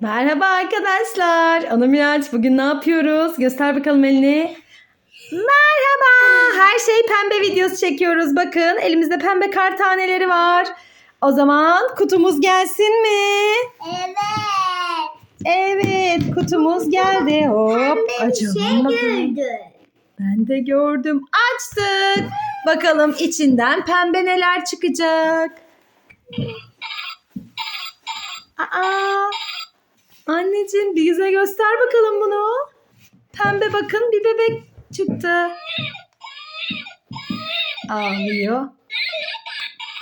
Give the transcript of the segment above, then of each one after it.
Merhaba arkadaşlar. Ana Miraç bugün ne yapıyoruz? Göster bakalım elini. Merhaba. Her şey pembe videosu çekiyoruz. Bakın elimizde pembe kar taneleri var. O zaman kutumuz gelsin mi? Evet. Evet kutumuz geldi. Hop Pembe bir şey bakalım. gördüm. Ben de gördüm. Açtık. Bakalım içinden pembe neler çıkacak. Aa, anneciğim bize göster bakalım bunu. Pembe bakın bir bebek çıktı. Ağlıyor.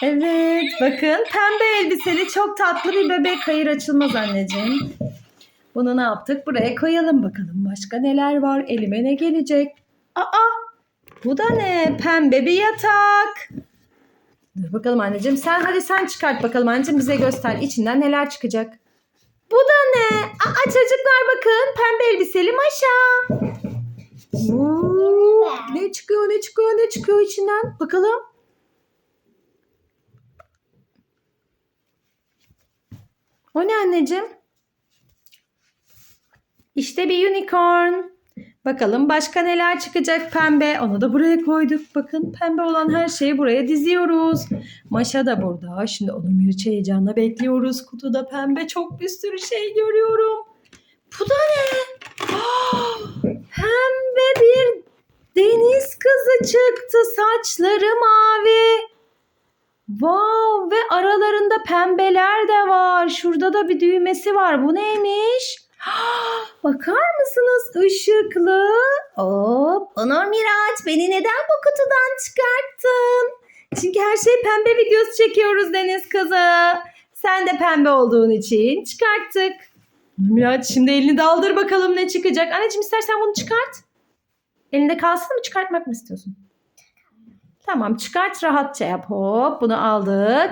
Evet bakın pembe elbiseli çok tatlı bir bebek. Hayır açılmaz anneciğim. Bunu ne yaptık? Buraya koyalım bakalım. Başka neler var? Elime ne gelecek? Aa! Bu da ne? Pembe bir yatak. Dur bakalım anneciğim. Sen hadi sen çıkart bakalım anneciğim. Bize göster. İçinden neler çıkacak. Bu da ne? Aa çocuklar bakın. Pembe elbiseli maşa. Oo, ne çıkıyor ne çıkıyor ne çıkıyor içinden? Bakalım. O ne anneciğim? İşte bir unicorn. Bakalım başka neler çıkacak pembe. Onu da buraya koyduk. Bakın pembe olan her şeyi buraya diziyoruz. Maşa da burada. Şimdi onun bir heyecanla bekliyoruz. Kutuda pembe çok bir sürü şey görüyorum. Bu da ne? Ah, pembe bir deniz kızı çıktı. Saçları mavi. Wow ve aralarında pembeler de var. Şurada da bir düğmesi var. Bu neymiş? Ah, Bakar mısınız ışıklı? Hop. Onur Miraç beni neden bu kutudan çıkarttın? Çünkü her şey pembe videosu çekiyoruz Deniz kızı. Sen de pembe olduğun için çıkarttık. Miraç şimdi elini daldır bakalım ne çıkacak. Anneciğim istersen bunu çıkart. Elinde kalsın mı çıkartmak mı istiyorsun? Tamam çıkart rahatça yap. Hop bunu aldık.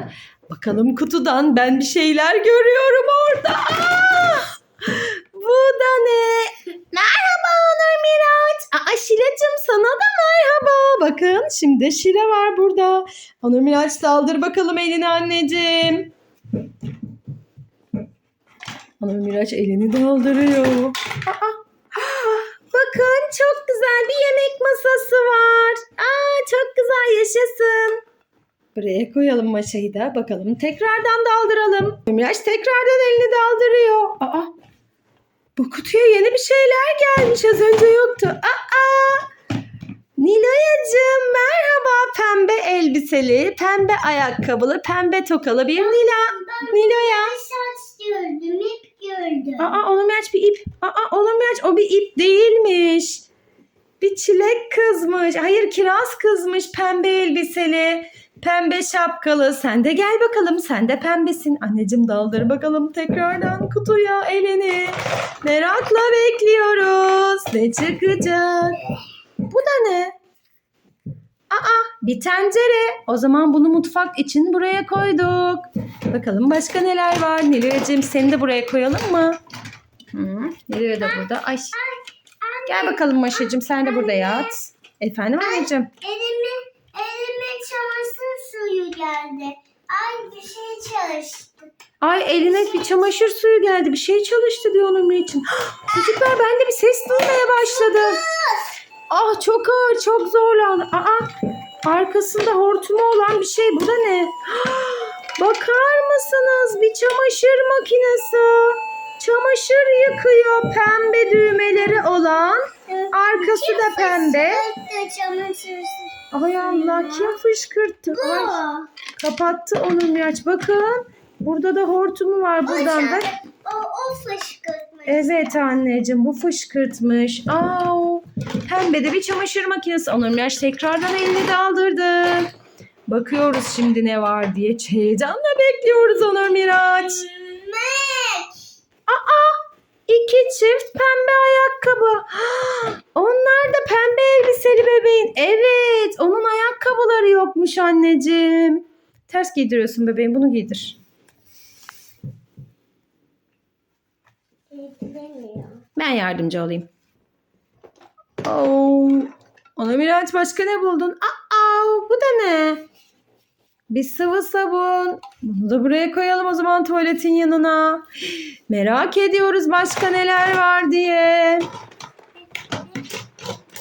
Bakalım kutudan ben bir şeyler görüyorum orada. Ah! Bu da ne? Merhaba Onur Miraç. Aa Şile'cim sana da merhaba. Bakın şimdi Şile var burada. Onur Miraç saldır bakalım elini anneciğim. Onur Miraç elini daldırıyor. Aa, bakın çok güzel bir yemek masası var. Aa çok güzel yaşasın. Buraya koyalım maşayı da bakalım. Tekrardan daldıralım. Miraç tekrardan elini daldırıyor. Aa, bu kutuya yeni bir şeyler gelmiş. Az önce yoktu. Aa, Nilay'cığım merhaba. Pembe elbiseli, pembe ayakkabılı, pembe tokalı bir Nila. Nilo'ya. Saç gördüm, ip gördüm. Aa onun Miraç bir ip. Aa onun Miraç o bir ip değilmiş. Bir çilek kızmış. Hayır kiraz kızmış pembe elbiseli. Pembe şapkalı. Sen de gel bakalım. Sen de pembesin. Anneciğim daldır bakalım tekrardan kutuya elini. Merakla bekliyoruz. Ne çıkacak? Bir tencere. O zaman bunu mutfak için buraya koyduk. Bakalım başka neler var? Nilay'cığım seni de buraya koyalım mı? Hı, Nilay da burada. Ay. Gel bakalım Maşacığım sen de burada yat. Efendim anneciğim. Elime, elime çamaşır suyu geldi. Ay bir şey çalıştı. Ay eline bir çamaşır suyu geldi. Bir şey çalıştı diyor onun için. Çocuklar ben de bir ses duymaya başladım. Ah çok ağır çok zorlandı. Aa arkasında hortumu olan bir şey. Bu da ne? Bakar mısınız? Bir çamaşır makinesi. Çamaşır yıkıyor. Pembe düğmeleri olan. Arkası da pembe. Ay Allah kim fışkırttı? Ay, Bu. kapattı onun Miraç. Bakın. Burada da hortumu var buradan da. O, o fışkırtmış. Evet anneciğim bu fışkırtmış. Aa, pembe de bir çamaşır makinesi. Miraç tekrardan elini daldırdı. Bakıyoruz şimdi ne var diye. Heyecanla bekliyoruz Onur Miraç. Aa, iki çift pembe ayakkabı. Onlar da pembe elbiseli bebeğin. Evet, onun ayakkabıları yokmuş anneciğim. Ters giydiriyorsun bebeğim, bunu giydir. Ben yardımcı olayım. Oo. Ona Miraç başka ne buldun? Aa, bu da ne? Bir sıvı sabun. Bunu da buraya koyalım o zaman tuvaletin yanına. Merak ediyoruz başka neler var diye.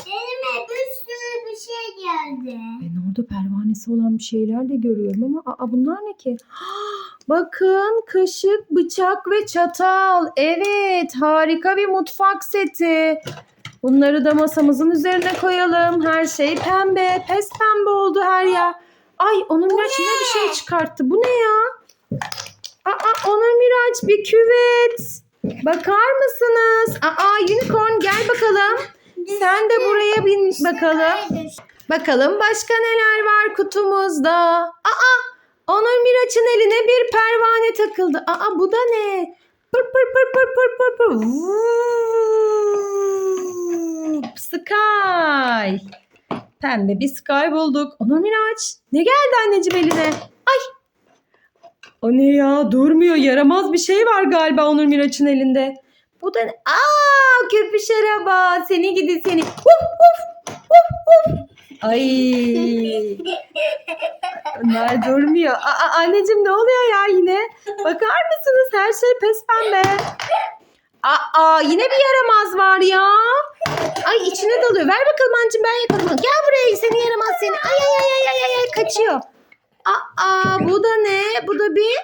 Elime bir sürü bir şey geldi. Ben orada pervanesi olan bir şeyler de görüyorum ama aa, bunlar ne ki? Bakın kaşık, bıçak ve çatal. Evet harika bir mutfak seti. Bunları da masamızın üzerine koyalım. Her şey pembe. Pes pembe oldu her yer. Ay onun içine bir şey çıkarttı. Bu ne ya? Aa onun Miraç bir küvet. Bakar mısınız? Aa unicorn gel bakalım. Sen de buraya bin bakalım. Bakalım başka neler var kutumuzda. Aa! Onur Miraç'ın eline bir pervane takıldı. Aa bu da ne? Pır pır pır pır pır pır pır. Vuuu. Sky. Pembe bir Sky bulduk. Onur Miraç ne geldi anneciğim eline? Ay. O ne ya? Durmuyor. Yaramaz bir şey var galiba Onur Miraç'ın elinde. Bu da ne? Aa köpüş araba. Seni gidi seni. Huf huf. Huf huf. Ay. Onlar durmuyor. Aa, anneciğim ne oluyor ya yine? Bakar mısınız? Her şey pes pembe. Aa, yine bir yaramaz var ya. Ay içine dalıyor. Ver bakalım anneciğim ben yakalayayım. Gel buraya seni yaramaz seni. Ay ay ay ay ay, ay kaçıyor. Aa bu da ne? Bu da bir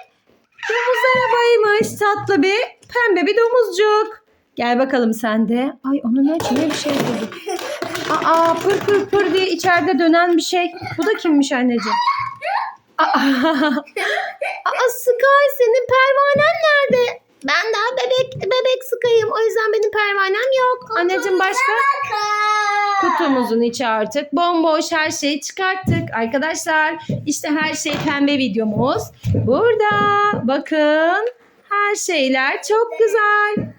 domuz arabaymış. Tatlı bir pembe bir domuzcuk. Gel bakalım sen de. Ay onun içine bir şey bulduk. Aa pır pır pır diye içeride dönen bir şey. Bu da kimmiş anneciğim? Aa, Aa Sky senin pervanen nerede? Ben daha bebek bebek Sky'ım. O yüzden benim pervanem yok. Anneciğim başka? Bakın. Kutumuzun içi artık bomboş her şeyi çıkarttık. Arkadaşlar işte her şey pembe videomuz. Burada bakın her şeyler çok güzel.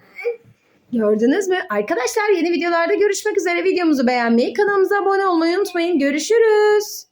Gördünüz mü? Arkadaşlar yeni videolarda görüşmek üzere. Videomuzu beğenmeyi, kanalımıza abone olmayı unutmayın. Görüşürüz.